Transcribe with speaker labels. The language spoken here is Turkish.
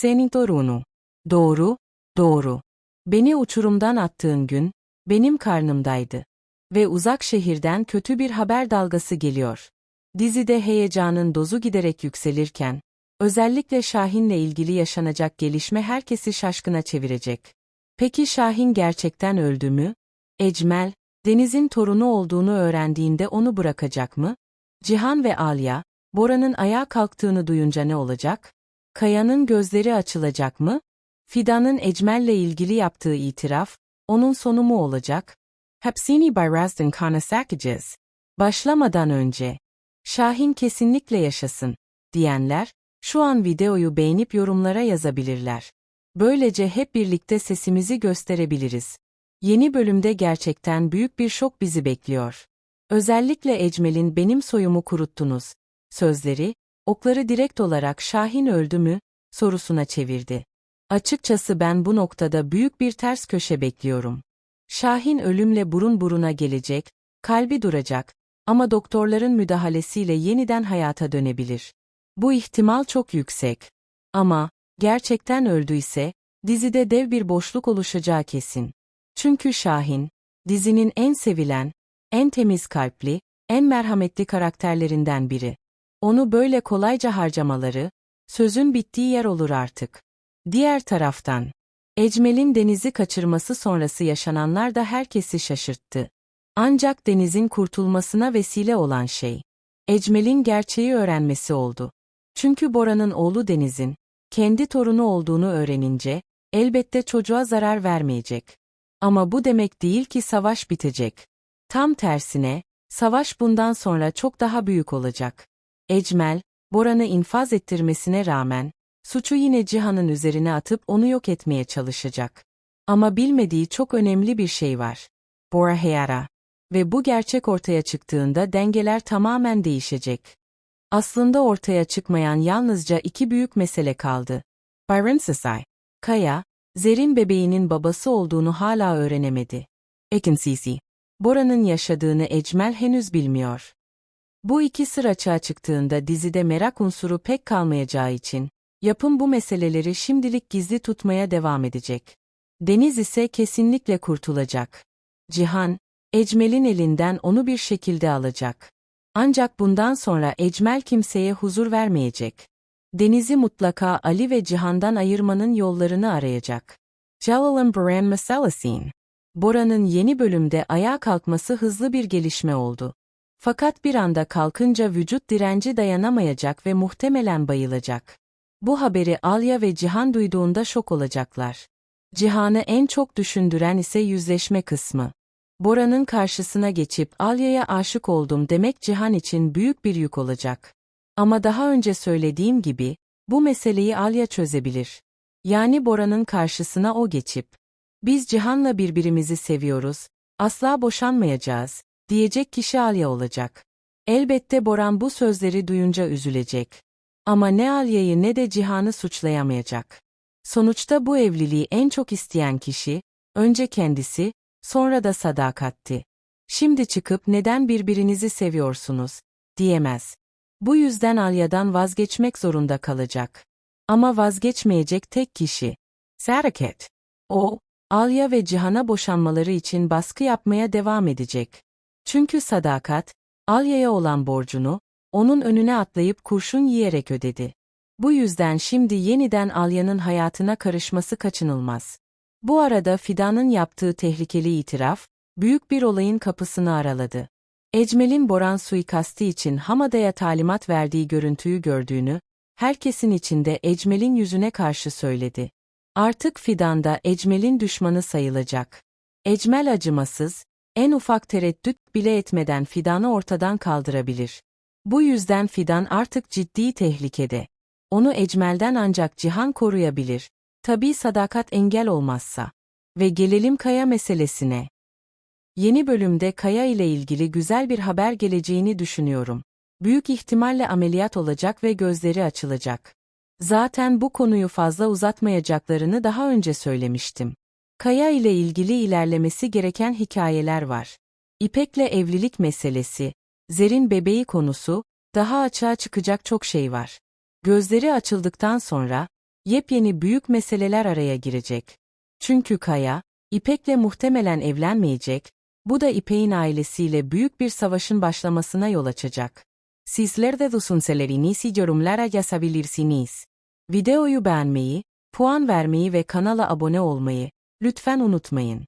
Speaker 1: Senin torunu. Doğru, doğru. Beni uçurumdan attığın gün, benim karnımdaydı. Ve uzak şehirden kötü bir haber dalgası geliyor. Dizide heyecanın dozu giderek yükselirken, özellikle Şahin'le ilgili yaşanacak gelişme herkesi şaşkına çevirecek. Peki Şahin gerçekten öldü mü? Ecmel, Deniz'in torunu olduğunu öğrendiğinde onu bırakacak mı? Cihan ve Alya, Bora'nın ayağa kalktığını duyunca ne olacak? Kaya'nın gözleri açılacak mı? Fidan'ın Ecmel'le ilgili yaptığı itiraf, onun sonu mu olacak? Hepsini birazdan konuşacağız. Başlamadan önce, Şahin kesinlikle yaşasın, diyenler, şu an videoyu beğenip yorumlara yazabilirler. Böylece hep birlikte sesimizi gösterebiliriz. Yeni bölümde gerçekten büyük bir şok bizi bekliyor. Özellikle Ecmel'in benim soyumu kuruttunuz. Sözleri, okları direkt olarak Şahin öldü mü, sorusuna çevirdi. Açıkçası ben bu noktada büyük bir ters köşe bekliyorum. Şahin ölümle burun buruna gelecek, kalbi duracak ama doktorların müdahalesiyle yeniden hayata dönebilir. Bu ihtimal çok yüksek. Ama, gerçekten öldüyse, dizide dev bir boşluk oluşacağı kesin. Çünkü Şahin, dizinin en sevilen, en temiz kalpli, en merhametli karakterlerinden biri. Onu böyle kolayca harcamaları, sözün bittiği yer olur artık. Diğer taraftan, Ecmel'in Deniz'i kaçırması sonrası yaşananlar da herkesi şaşırttı. Ancak Deniz'in kurtulmasına vesile olan şey, Ecmel'in gerçeği öğrenmesi oldu. Çünkü Bora'nın oğlu Deniz'in, kendi torunu olduğunu öğrenince, elbette çocuğa zarar vermeyecek. Ama bu demek değil ki savaş bitecek. Tam tersine, savaş bundan sonra çok daha büyük olacak. Ecmel, Boran'ı infaz ettirmesine rağmen, suçu yine Cihan'ın üzerine atıp onu yok etmeye çalışacak. Ama bilmediği çok önemli bir şey var. Bora Heyara. Ve bu gerçek ortaya çıktığında dengeler tamamen değişecek. Aslında ortaya çıkmayan yalnızca iki büyük mesele kaldı. Byron Sisay, Kaya, Zer'in bebeğinin babası olduğunu hala öğrenemedi. Ekinsisi, Bora'nın yaşadığını Ecmel henüz bilmiyor. Bu iki sır açığa çıktığında dizide merak unsuru pek kalmayacağı için, yapım bu meseleleri şimdilik gizli tutmaya devam edecek. Deniz ise kesinlikle kurtulacak. Cihan, Ecmel'in elinden onu bir şekilde alacak. Ancak bundan sonra Ecmel kimseye huzur vermeyecek. Deniz'i mutlaka Ali ve Cihan'dan ayırmanın yollarını arayacak. Jalal'ın Baran Meselesin. Bora'nın yeni bölümde ayağa kalkması hızlı bir gelişme oldu. Fakat bir anda kalkınca vücut direnci dayanamayacak ve muhtemelen bayılacak. Bu haberi Alya ve Cihan duyduğunda şok olacaklar. Cihan'ı en çok düşündüren ise yüzleşme kısmı. Bora'nın karşısına geçip Alya'ya aşık oldum demek Cihan için büyük bir yük olacak. Ama daha önce söylediğim gibi, bu meseleyi Alya çözebilir. Yani Bora'nın karşısına o geçip, biz Cihan'la birbirimizi seviyoruz, asla boşanmayacağız, diyecek kişi Alya olacak. Elbette Boran bu sözleri duyunca üzülecek. Ama ne Alya'yı ne de Cihan'ı suçlayamayacak. Sonuçta bu evliliği en çok isteyen kişi, önce kendisi, sonra da sadakatti. Şimdi çıkıp neden birbirinizi seviyorsunuz, diyemez. Bu yüzden Alya'dan vazgeçmek zorunda kalacak. Ama vazgeçmeyecek tek kişi. Saraket. O, Alya ve Cihan'a boşanmaları için baskı yapmaya devam edecek. Çünkü sadakat, Alya'ya olan borcunu, onun önüne atlayıp kurşun yiyerek ödedi. Bu yüzden şimdi yeniden Alya'nın hayatına karışması kaçınılmaz. Bu arada Fidan'ın yaptığı tehlikeli itiraf, büyük bir olayın kapısını araladı. Ecmel'in Boran suikasti için Hamada'ya talimat verdiği görüntüyü gördüğünü, herkesin içinde Ecmel'in yüzüne karşı söyledi. Artık Fidan da Ecmel'in düşmanı sayılacak. Ecmel acımasız, en ufak tereddüt bile etmeden Fidan'ı ortadan kaldırabilir. Bu yüzden Fidan artık ciddi tehlikede. Onu Ecmel'den ancak Cihan koruyabilir. Tabii sadakat engel olmazsa. Ve gelelim Kaya meselesine. Yeni bölümde Kaya ile ilgili güzel bir haber geleceğini düşünüyorum. Büyük ihtimalle ameliyat olacak ve gözleri açılacak. Zaten bu konuyu fazla uzatmayacaklarını daha önce söylemiştim. Kaya ile ilgili ilerlemesi gereken hikayeler var. İpek'le evlilik meselesi, Zer'in bebeği konusu, daha açığa çıkacak çok şey var. Gözleri açıldıktan sonra, Yepyeni büyük meseleler araya girecek. Çünkü Kaya, İpek'le muhtemelen evlenmeyecek, bu da İpek'in ailesiyle büyük bir savaşın başlamasına yol açacak. Sizler de düşüncelerinizi yorumlara yazabilirsiniz. Videoyu beğenmeyi, puan vermeyi ve kanala abone olmayı lütfen unutmayın.